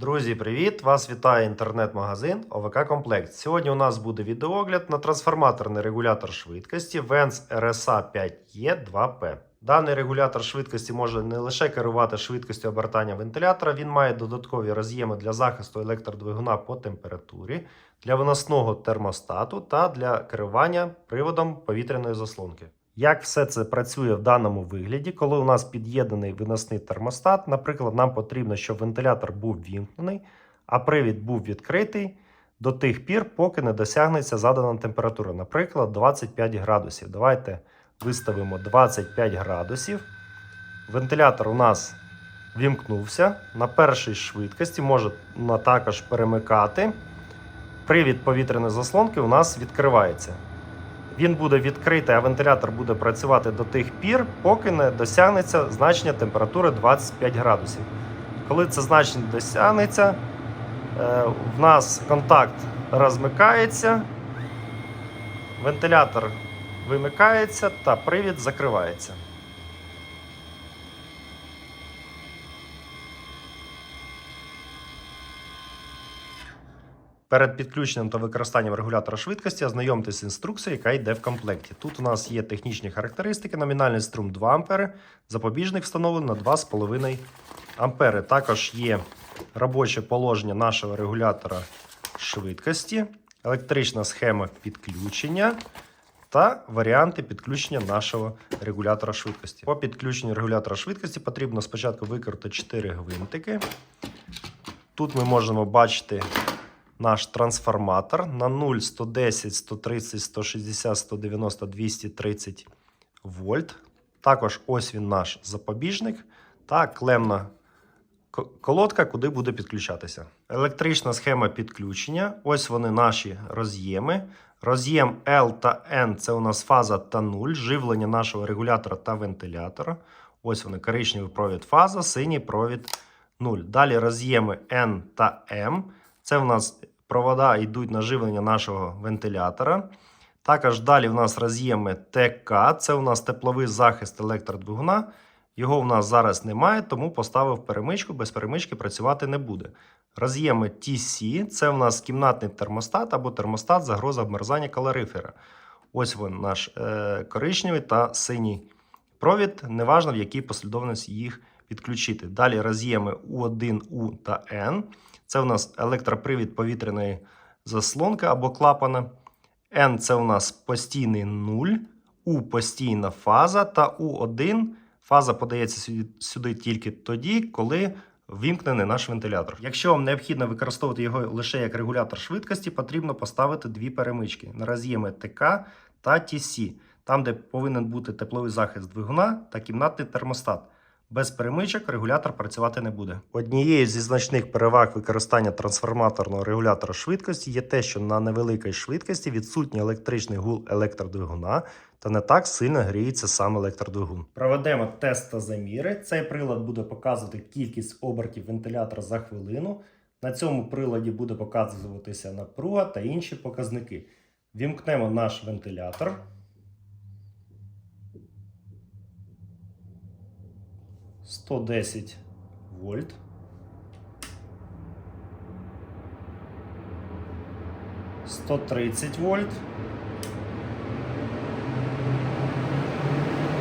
Друзі, привіт! Вас вітає інтернет-магазин ОВК Комплект. Сьогодні у нас буде відеогляд на трансформаторний регулятор швидкості Vents RSA 5E 2P. Даний регулятор швидкості може не лише керувати швидкістю обертання вентилятора, він має додаткові роз'єми для захисту електродвигуна по температурі, для виносного термостату та для керування приводом повітряної заслонки. Як все це працює в даному вигляді, коли у нас під'єднаний виносний термостат, наприклад, нам потрібно, щоб вентилятор був вімкнений, а привід був відкритий до тих пір, поки не досягнеться задана температура, наприклад, 25 градусів. Давайте виставимо 25 градусів. Вентилятор у нас вімкнувся на першій швидкості, може також перемикати. Привід повітряної заслонки у нас відкривається. Він буде відкритий, а вентилятор буде працювати до тих пір, поки не досягнеться значення температури 25 градусів. Коли це значення досягнеться, е, в нас контакт розмикається, вентилятор вимикається та привід закривається. Перед підключенням та використанням регулятора швидкості ознайомтесь з інструкцією, яка йде в комплекті. Тут у нас є технічні характеристики, номінальний струм 2 А, запобіжник встановлений на 2,5 А. Також є робоче положення нашого регулятора швидкості, електрична схема підключення та варіанти підключення нашого регулятора швидкості. По підключенню регулятора швидкості потрібно спочатку викрити 4 гвинтики. Тут ми можемо бачити наш трансформатор на 0, 110, 130, 160, 190, 230 вольт. Також ось він наш запобіжник та клемна колодка, куди буде підключатися. Електрична схема підключення. Ось вони наші роз'єми. Роз'єм L та N це у нас фаза та 0, живлення нашого регулятора та вентилятора. Ось вони коричневий провід фаза, синій провід 0. Далі роз'єми N та M. Це в нас провода йдуть на живлення нашого вентилятора. Також далі в нас роз'єми ТК, це у нас тепловий захист електродвигуна. Його в нас зараз немає, тому поставив перемичку, без перемички працювати не буде. Роз'єми TC, це у нас кімнатний термостат або термостат загроза обмерзання калорифера. Ось він наш е, коричневий та синій провід, неважно в якій послідовності їх підключити. Далі роз'єми U1, U та N. Це у нас електропривід повітряної заслонки або клапана. N це у нас постійний 0, U постійна фаза та U1 фаза подається сюди, тільки тоді, коли вімкнений наш вентилятор. Якщо вам необхідно використовувати його лише як регулятор швидкості, потрібно поставити дві перемички на роз'єми ТК та TC, там, де повинен бути тепловий захист двигуна та кімнатний термостат. Без перемичок регулятор працювати не буде. Однією зі значних переваг використання трансформаторного регулятора швидкості є те, що на невеликій швидкості відсутній електричний гул електродвигуна та не так сильно гріється сам електродвигун. Проведемо тест та заміри. Цей прилад буде показувати кількість обертів вентилятора за хвилину. На цьому приладі буде показуватися напруга та інші показники. Вімкнемо наш вентилятор. Сто десять вольт. Сто тридцять вольт.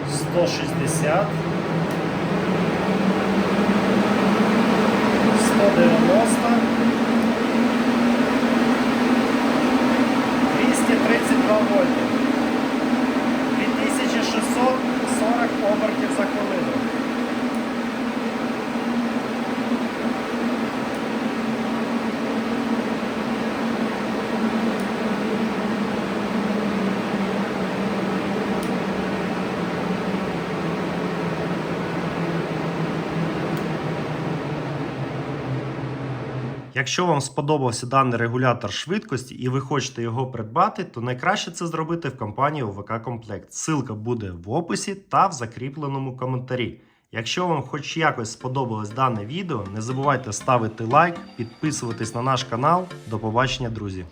Сто шістдесят. Якщо вам сподобався даний регулятор швидкості і ви хочете його придбати, то найкраще це зробити в компанії ОВК Комплект. Ссылка буде в описі та в закріпленому коментарі. Якщо вам хоч якось сподобалось дане відео, не забувайте ставити лайк, підписуватись на наш канал. До побачення, друзі!